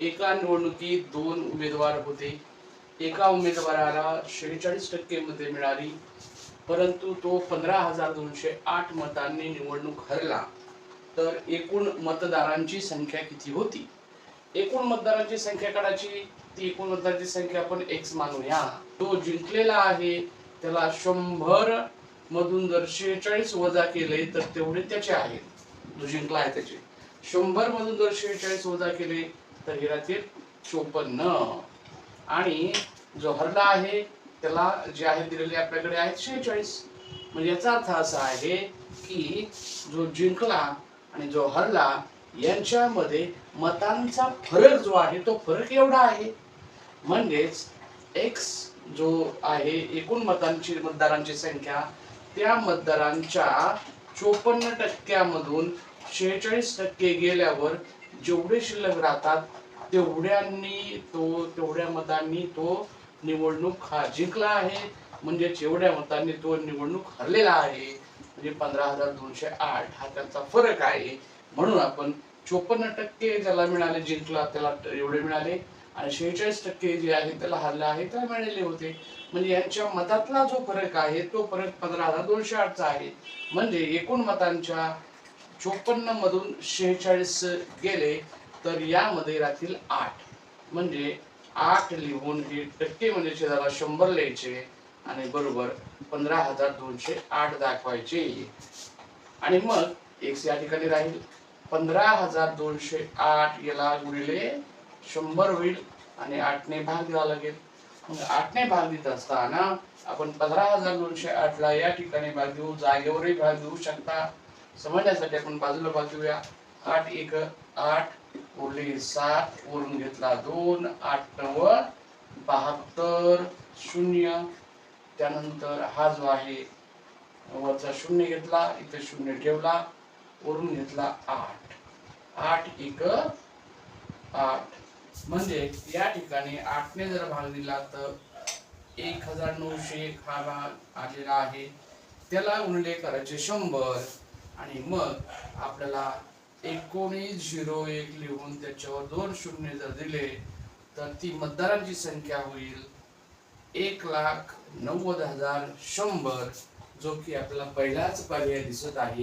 एका निवडणुकीत दोन उमेदवार होते. एका उमेदवाराला शेहेचाळीस टक्के मते मिळाली. परंतु तो पंधरा हजार दोनशे आठ मतांनी निवडणूक हरला. तर एकूण मतदारांची संख्या किती होती? एकूण मतदारांची संख्या काढायची ती एकूण मतदारांची संख्या आपण एक्स मानूया. तो जिंकलेला आहे त्याला शंभर मधून जर शेहेचाळीस वजा केले तर तेवढे त्याचे आहेत. जो जिंकला आहे त्याचे. शंभर मधून जर शेहेचाळीस वजा केले तर हिराचे चोपन्न. आणि जो हरला आहे त्याला जे आहे दिलेले आपल्याकडे आहेत शेहेचाळीस. म्हणजे याचा अर्थ असा आहे की जो जिंकला आणि जो हरला यांच्यामध्ये मतांचा फरक जो आहे तो फरक एवढा आहे. म्हणजेच एक्स जो आहे एकूण मतांची मतदारांची संख्या त्या मतदारांच्या चोपन्न टक्क्यामधून शेहेचाळीस टक्के गेल्यावर जेवढे शिल्लक राहतात तेवढ्यांनी तो तेवढ्या मतांनी तो निवडणूक हा जिंकला आहे. म्हणजे एवढ्या मतांनी तो निवडणूक हरलेला आहे. म्हणजे पंधरा हजार दोनशे आठ हा त्यांचा फरक आहे. म्हणून आपण चोपन्न टक्के ज्याला मिळाले जिंकला त्याला एवढे मिळाले. आणि शेहेचाळीस टक्के जे आहे त्याला हरले आहे त्याला मिळालेले होते. म्हणजे यांच्या मतातला जो फरक आहे तो फरक पंधरा हजार दोनशे आठचा आहे. म्हणजे एकूण मतांच्या चोपन्न मधून शेहेचाळीस गेले तर यामध्ये राहतील आठ. म्हणजे आठ लिहून हे टक्के म्हणजे छेदाला शंभर लिहायचे आणि बरोबर पंधरा हजार दोनशे आठ दाखवायचे. आणि मग एकशे या ठिकाणी राहील. पंधरा हजार दोनशे आठ याला गुणिले शंभर होईल आणि आठने भाग द्यावा लागेल. मग आठने भाग देत असताना आपण पंधरा हजार दोनशे आठला या ठिकाणी भाग देऊ जागेवरही भाग देऊ शकता. समजण्यासाठी आपण बाजूला बाजूया. आठ एक आठ उरले सात वरून घेतला दोन आठ नव बहात्तर शून्य. त्यानंतर हा जो आहे वरचा शून्य घेतला इथे शून्य ठेवला वरून घेतला आठ. आठ एक आठ. म्हणजे या ठिकाणी आठने जर भाग दिला तर एक हजार नऊशे एक हा भाग आलेला आहे. त्याला उल्लेख करायचे शंभर. आणि मग आपल्याला एकोणीस झिरो एक लिहून त्याच्यावर दोन शून्य जर दिले तर ती मतदारांची संख्या होईल एक लाख नव्वद हजार शंभर जो की आपल्याला पहिलाच पर्याय दिसत आहे.